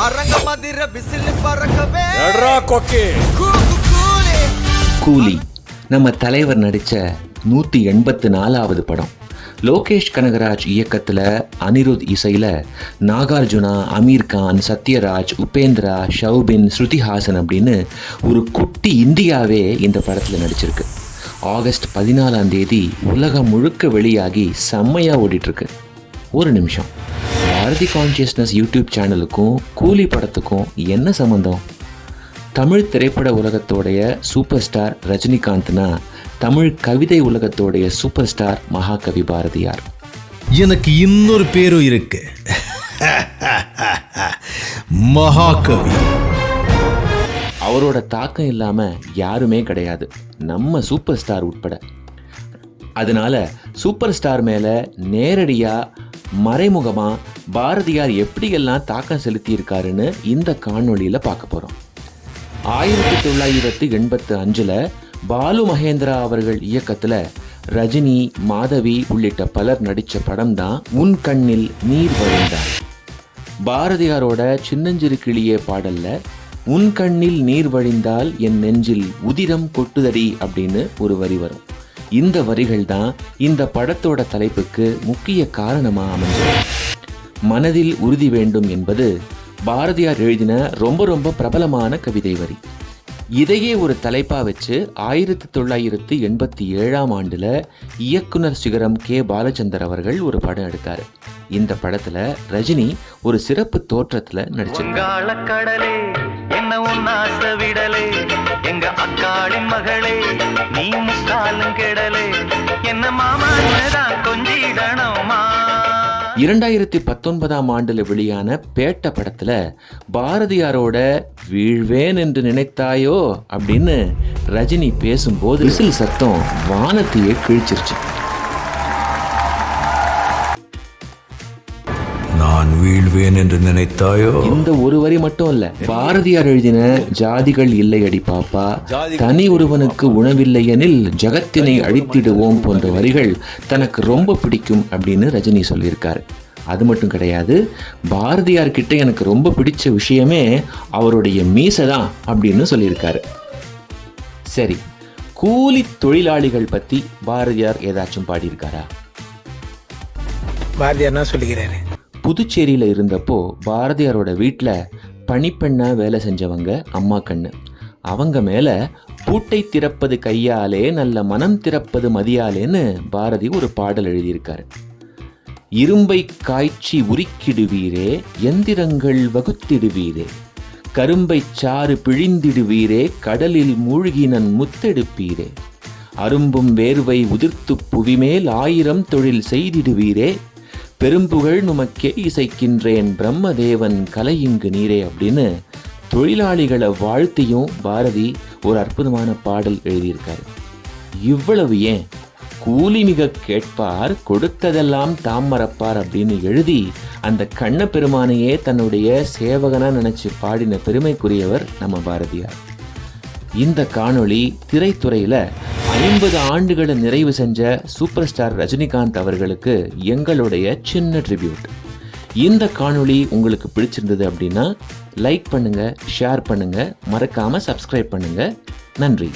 குளிர விசில் பறக்கவே. கூலி. கூலி. நம்ம தலைவர் நடித்த நூற்றி எண்பத்து நாலாவது படம். லோகேஷ் கனகராஜ் இயக்கத்தில் அனிருத் இசையில் நாகார்ஜுனா அமீர் கான் சத்யராஜ் உபேந்திரா ஷௌபின் ஸ்ருதிஹாசன் அப்படின்னு ஒரு குட்டி இந்தியாவே இந்த படத்தில் நடிச்சிருக்கு. ஆகஸ்ட் பதினாலாம் தேதி உலகம் முழுக்க வெளியாகி செம்மையாக ஓடிட்டுருக்கு ஒரு நிமிஷம். பாரதி கான்ஷியஸ்னஸ் யூடியூப் சேனலுக்கும் கூலி படத்துக்கும் என்ன சம்மந்தம் தமிழ் திரைப்பட உலகத்தோடைய சூப்பர் ஸ்டார் ரஜினிகாந்த்னா தமிழ் கவிதை உலகத்தோடைய சூப்பர் ஸ்டார் மகாகவி பாரதியார். எனக்கு இன்னொரு பேரும் இருக்கு. மகாகவி. அவரோட தாக்கம் இல்லாமல் யாருமே கிடையாது. நம்ம சூப்பர் ஸ்டார் உட்பட. அதனால சூப்பர் ஸ்டார் மேலே நேரடியாக மறைமுகமாக பாரதியார் எப்படியெல்லாம் தாக்கம் செலுத்தியிருக்காருன்னு இந்த காணொளியில் பார்க்க போகிறோம் ஆயிரத்தி தொள்ளாயிரத்து எண்பத்து அஞ்சில் பாலு மகேந்திரா அவர்கள் இயக்கத்தில் ரஜினி மாதவி உள்ளிட்ட பலர் நடித்த படம் தான் உன் கண்ணில் நீர் வழிந்தார். பாரதியாரோட சின்னஞ்சிறு கிளியே பாடல்ல உன் கண்ணில் நீர் வழிந்தால் என் நெஞ்சில் உதிரம் கொட்டுதடி அப்படின்னு ஒரு வரி வரும். இந்த வரிகள் தான் இந்த படத்தோட தலைப்புக்கு முக்கிய காரணமாக அமைஞ்சது. மனதில் உறுதி வேண்டும் என்பது பாரதியார் எழுதின ரொம்ப ரொம்ப பிரபலமான கவிதை வரி. இதையே ஒரு தலைப்பா வச்சு ஆயிரத்தி தொள்ளாயிரத்து எண்பத்தி ஏழாம் ஆண்டுல இயக்குனர் சிகரம் கே. பாலச்சந்தர் அவர்கள் ஒரு படம் எடுத்தார். இந்த படத்துல ரஜினி ஒரு சிறப்பு தோற்றத்தில் நடிச்சிருக்காரு. காலக்கடலே என்ன கெடலே என்ன கொஞ்சிடணுமா? இரண்டாயிரத்தி பத்தொன்பதாம் ஆண்டுல வெளியான பேட்ட படத்துல பாரதியாரோட வீழ்வேன் என்று நினைத்தாயோ அப்படின்னு ரஜினி பேசும்போது விசில் சத்தம் வானத்தையே கிழிச்சிருச்சு. வீழ்வேன் என்று நினைத்தாயோ? இந்த ஒரு வரி மட்டும் இல்ல. பாரதியார் எழுதின ஜாதிகள் இல்லையடி பாப்பா தனி ஒருவனுக்கு உணவில்லை எனில் ஜகத்தினை அழித்திடுவோம் போன்ற வரிகள் தனக்கு ரொம்ப பிடிக்கும் அப்படின்னு ரஜினி சொல்லியிருக்காரு. அது மட்டும் கிடையாது பாரதியார் கிட்ட எனக்கு ரொம்ப பிடிச்ச விஷயமே அவருடைய மீசை தான் அப்படின்னு சொல்லியிருக்காரு. சரி கூலி தொழிலாளிகள் பத்தி பாரதியார் ஏதாச்சும் பாடியிருக்காரா? பாரதியார் என்ன சொல்லுகிறாரு புதுச்சேரியில் இருந்தப்போ பாரதியாரோட வீட்டில் பணிப்பெண்ணாக வேலை செஞ்சவங்க அம்மா கண்ணு. அவங்க மேலே பூட்டை திறப்பது கையாலே நல்ல மனம் திறப்பது மதியாலேன்னு பாரதி ஒரு பாடல் எழுதியிருக்காரு. இரும்பை காய்ச்சி உருக்கிடுவீரே எந்திரங்கள் வகுத்திடுவீரே. கரும்பை சாறு பிழிந்திடுவீரே கடலில் மூழ்கினன் முத்தெடுப்பீரே. அரும்பும் வேர்வை உதிர்த்து புவிமேல் ஆயிரம் தொழில் செய்திடுவீரே பெரும்புகழ் நுமக்கே இசைக்கின்றேன் பிரம்மதேவன் கலையிங்கு நீரே அப்படின்னு தொழிலாளிகளை வாழ்த்தியும் பாரதி ஒரு அற்புதமான பாடல் எழுதியிருக்காரு. இவ்வளவு ஏன்? கூலி மிக கேட்பார் கொடுத்ததெல்லாம் தாம் மறப்பார் அப்படின்னு எழுதி அந்த கண்ண பெருமானையே தன்னுடைய சேவகனா நினைச்சு பாடின பெருமைக்குரியவர் நம்ம பாரதியார். இந்த காணொளி திரைத்துறையில ஐம்பது ஆண்டுகளை நிறைவு செஞ்ச சூப்பர் ஸ்டார் ரஜினிகாந்த் அவர்களுக்கு எங்களுடைய சின்ன ட்ரிபியூட் இந்த காணொளி உங்களுக்கு பிடிச்சிருந்தது அப்படின்னா லைக் பண்ணுங்கள் ஷேர் பண்ணுங்கள் மறக்காமல் சப்ஸ்கிரைப் பண்ணுங்கள் நன்றி.